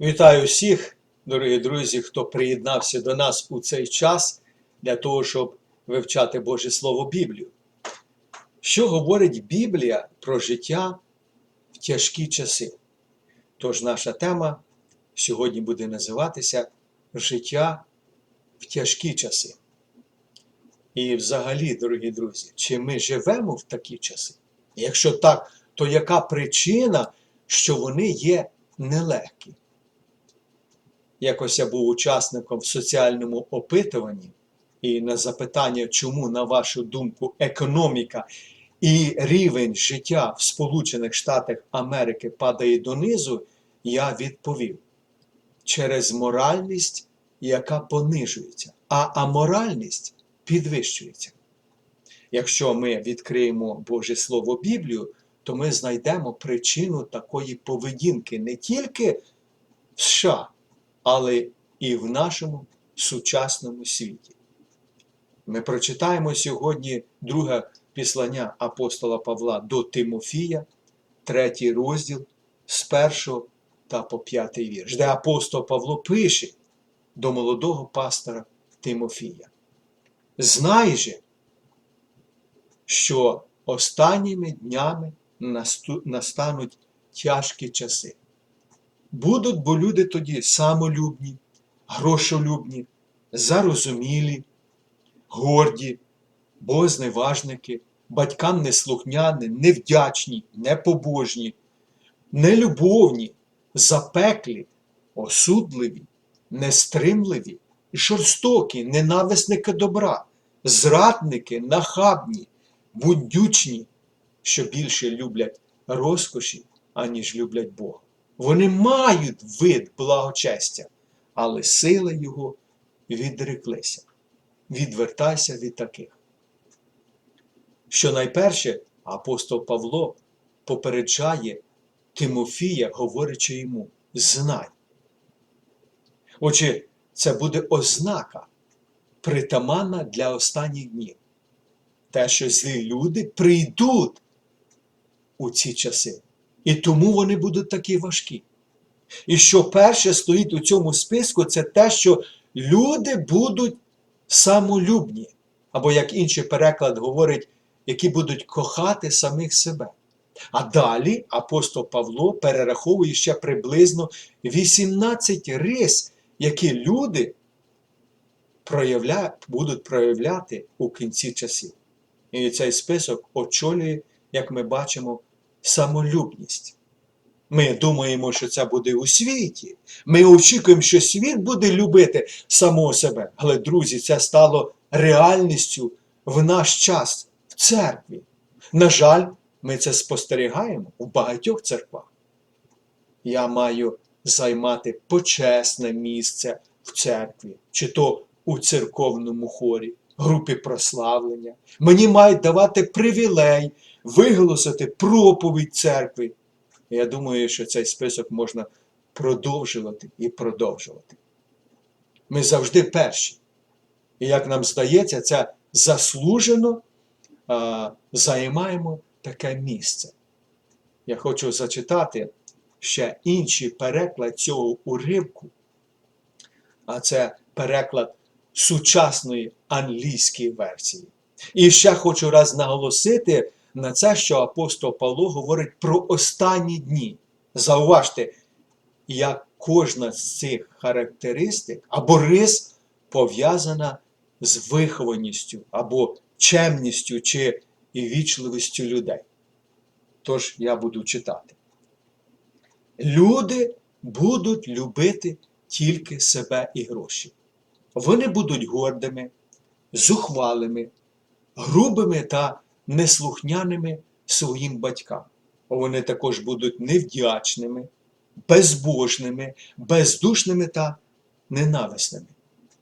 Вітаю всіх, дорогі друзі, хто приєднався до нас у цей час для того, щоб вивчати Боже Слово Біблію. Що говорить Біблія про життя в тяжкі часи? Тож наша тема сьогодні буде називатися Життя в тяжкі часи. І взагалі, дорогі друзі, чи ми живемо в такі часи? Якщо так, то яка причина, що вони є нелегкі? Якось я був учасником в соціальному опитуванні, і на запитання, чому, на вашу думку, економіка і рівень життя в Сполучених Штатах Америки падає донизу, я відповів через моральність, яка понижується, а аморальність підвищується. Якщо ми відкриємо Боже Слово Біблію, то ми знайдемо причину такої поведінки не тільки в США, але і в нашому сучасному світі. Ми прочитаємо сьогодні друге післання апостола Павла до Тимофія, третій розділ з першого та по п'ятий вірш, де апостол Павло пише до молодого пастора Тимофія. Знай же, що останніми днями настануть тяжкі часи. Будуть бо люди тоді самолюбні, грошолюбні, зарозумілі, горді, богозневажники, батькам неслухняні, невдячні, непобожні, нелюбовні, запеклі, осудливі, нестримливі, жорстокі, ненависники добра, зрадники, нахабні, будючні, що більше люблять розкоші, аніж люблять Бога. Вони мають вид благочестя, але сили його відреклися. Відвертайся від таких. Що найперше апостол Павло попереджає Тимофія, говорячи йому: знай. Отже, це буде ознака притаманна для останніх днів. Те, що злі люди прийдуть у ці часи. І тому вони будуть такі важкі. І що перше стоїть у цьому списку, це те, що люди будуть самолюбні, або, як інший переклад говорить, які будуть кохати самих себе. А далі апостол Павло перераховує ще приблизно 18 рис, які люди проявля... будуть проявляти у кінці часів. І цей список очолює, як ми бачимо, самолюбність. Ми думаємо, що це буде у світі. Ми очікуємо, що світ буде любити самого себе. Але, друзі, це стало реальністю в наш час в церкві. На жаль, ми це спостерігаємо в багатьох церквах. Я маю займати почесне місце в церкві, чи то у церковному хорі, групі прославлення. Мені мають давати привілей виголосити проповідь церкви. Я думаю, що цей список можна продовжувати і продовжувати. Ми завжди перші. І як нам здається, це заслужено а, займаємо таке місце. Я хочу зачитати ще інший переклад цього уривку, а це переклад сучасної англійської версії. І ще хочу раз наголосити на це, що апостол Павло говорить про останні дні. Зауважте, як кожна з цих характеристик або рис пов'язана з вихованістю або чемністю чи вічливістю людей. Тож я буду читати. Люди будуть любити тільки себе і гроші. Вони будуть гордими, зухвалими, грубими та неслухняними своїм батькам. Вони також будуть невдячними, безбожними, бездушними та ненависними.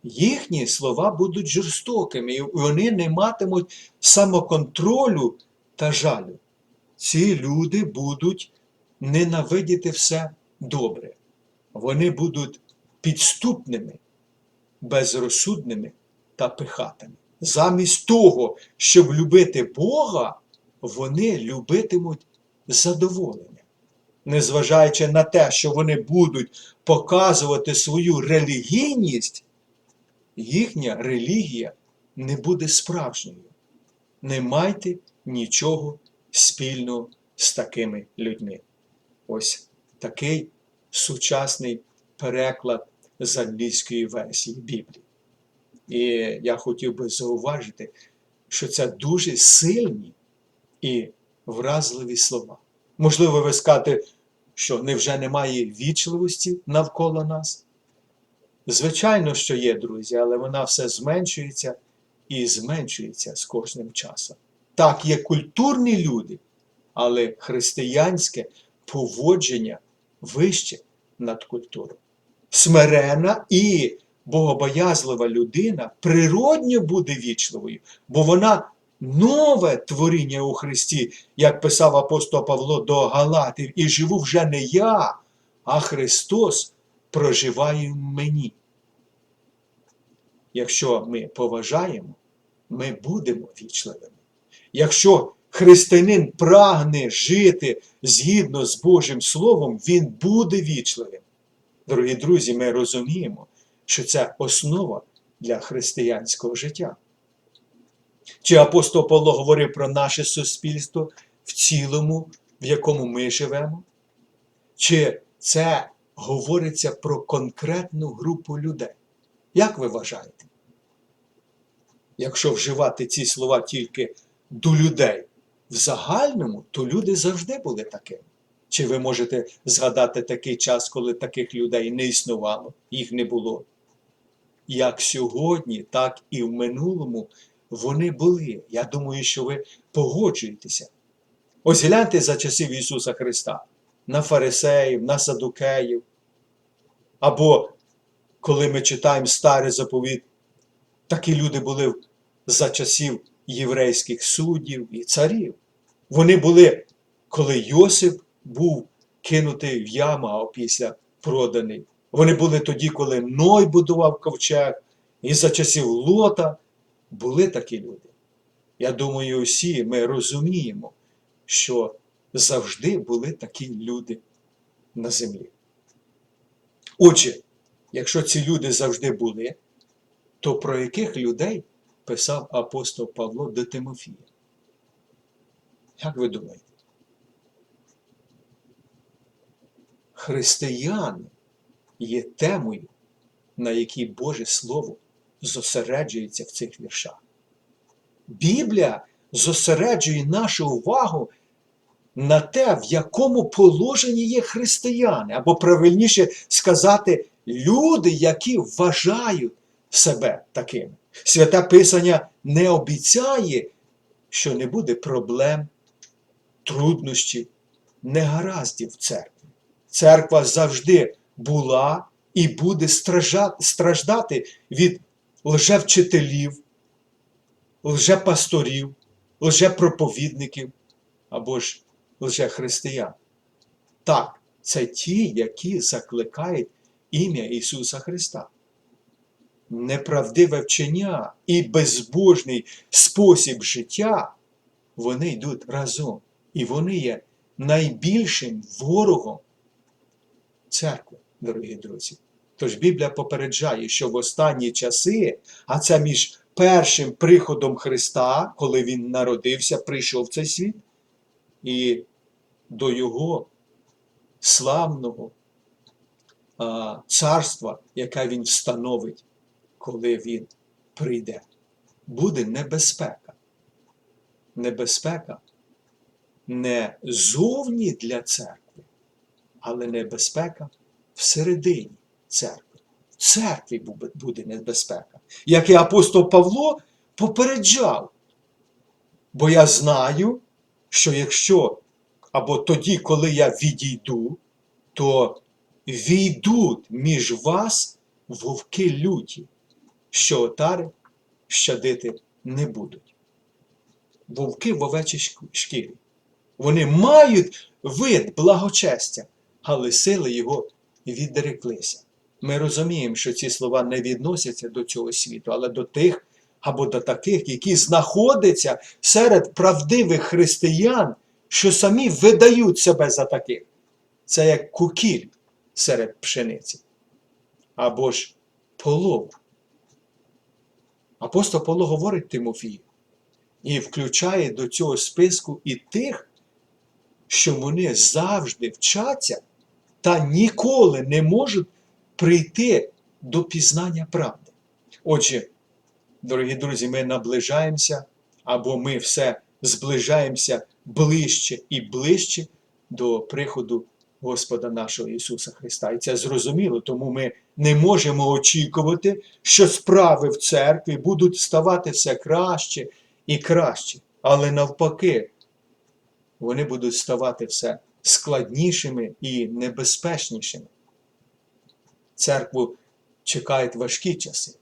Їхні слова будуть жорстокими, і вони не матимуть самоконтролю та жалю. Ці люди будуть ненавидіти все добре. Вони будуть підступними, безрозсудними та пихатими. Замість того, щоб любити Бога, вони любитимуть задоволення. незважаючи на те, що вони будуть показувати свою релігійність, їхня релігія не буде справжньою. Не майте нічого спільного з такими людьми. Ось такий сучасний переклад з англійської версії Біблії. І я хотів би зауважити, що це дуже сильні і вразливі слова. Можливо, ви скажете, що невже немає вічливості навколо нас? Звичайно, що є, друзі, але вона все зменшується і зменшується з кожним часом. Так, є культурні люди, але християнське поводження вище над культурою. Смирена і богобоязлива людина природньо буде вічливою, бо вона нове творіння у Христі, як писав апостол Павло до Галатів, і живу вже не я, а Христос проживає в мені. Якщо ми поважаємо, ми будемо вічливими. Якщо християнин прагне жити згідно з Божим Словом, він буде вічливим. Дорогі друзі, ми розуміємо, що це основа для християнського життя. Чи апостол Павло говорив про наше суспільство в цілому, в якому ми живемо? Чи це говориться про конкретну групу людей? Як ви вважаєте? Якщо вживати ці слова тільки до людей в загальному, то люди завжди були такими. Чи ви можете згадати такий час, коли таких людей не існувало, їх не було? Як сьогодні, так і в минулому вони були. Я думаю, що ви погоджуєтеся. Ось гляньте за часів Ісуса Христа на фарисеїв, на садукеїв. Або коли ми читаємо старий заповіт, такі люди були за часів єврейських суддів і царів. Вони були, коли Йосип був кинутий в яму, а після проданий. Вони були тоді, коли Ной будував ковчег, і за часів Лота були такі люди. Я думаю, усі ми розуміємо, що завжди були такі люди на землі. Отже, якщо ці люди завжди були, то про яких людей писав апостол Павло до Тимофія? Як ви думаєте? Християни є темою, на якій Боже Слово зосереджується в цих віршах. Біблія зосереджує нашу увагу на те, в якому положенні є християни, або правильніше сказати, люди, які вважають себе такими. Святе Писання не обіцяє, що не буде проблем, труднощів, негараздів в церкві. Церква завжди була і буде страждати від лжевчителів, лжепасторів, лжепроповідників або ж лжехристиян. Так, це ті, які закликають ім'я Ісуса Христа. Неправдиве вчення і безбожний спосіб життя, вони йдуть разом. І вони є найбільшим ворогом церкви, дорогі друзі. Тож Біблія попереджає, що в останні часи, а це між першим приходом Христа, коли Він народився, прийшов в цей світ, і до Його славного а, царства, яке Він встановить, коли Він прийде, буде небезпека. Небезпека не зовні для церкви, але небезпека всередині церкви. В церкві буде небезпека. Як і апостол Павло попереджав. Бо я знаю, що якщо або тоді, коли я відійду, то війдуть між вас вовки люті, що отари щадити не будуть. Вовки в овечій шкірі. Вони мають вид благочестя, але сили його відреклися. Ми розуміємо, що ці слова не відносяться до цього світу, але до тих або до таких, які знаходяться серед правдивих християн, що самі видають себе за таких. це як кукіль серед пшениці, або ж полов. Апостол Павло говорить Тимофію і включає до цього списку і тих, що вони завжди вчаться та ніколи не можуть прийти до пізнання правди. Отже, дорогі друзі, ми наближаємося або ми все зближаємося ближче і ближче до приходу Господа нашого Ісуса Христа. І це зрозуміло, тому ми не можемо очікувати, що справи в церкві будуть ставати все краще і краще. Але навпаки, вони будуть ставати все складнішими і небезпечнішими. Церкву чекають важкі часи.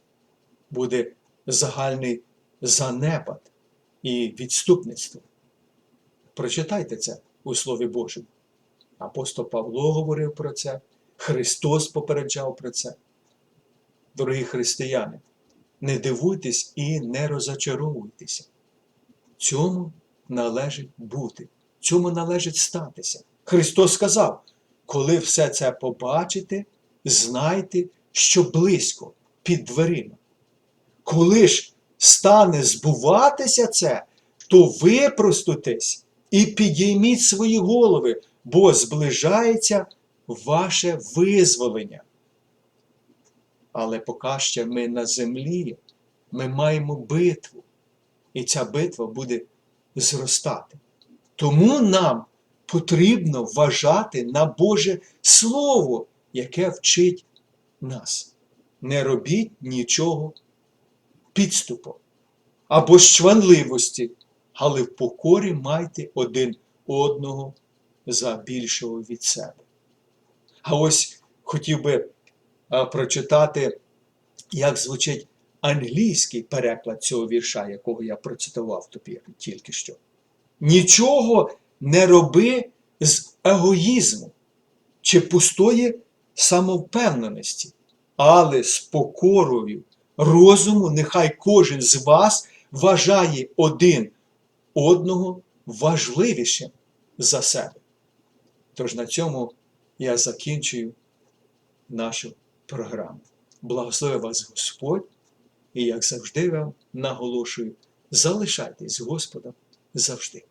Буде загальний занепад і відступництво. Прочитайте це у Слові Божому. Апостол Павло говорив про це, Христос попереджав про це. Дорогі християни, не дивуйтесь і не розочаровуйтеся. Цьому належить бути, цьому належить статися. Христос сказав: коли все це побачите, знайте, що близько під дверима. Коли ж стане збуватися це, то випростуйтесь і підійміть свої голови, бо зближається ваше визволення. Але поки ще ми на землі, ми маємо битву, і ця битва буде зростати. Тому нам потрібно вважати на Боже Слово, яке вчить нас. Не робіть нічого підступом або з чванливості, але в покорі майте один одного за більшого від себе. А ось хотів би прочитати, як звучить англійський переклад цього вірша, якого я процитував тобі тільки що. Нічого не роби з егоїзму чи пустої самовпевненості, але з покорою розуму нехай кожен з вас вважає один одного важливішим за себе. Тож на цьому я закінчую нашу програму. Благослови вас Господь, і як завжди вам наголошую, залишайтесь Господом завжди.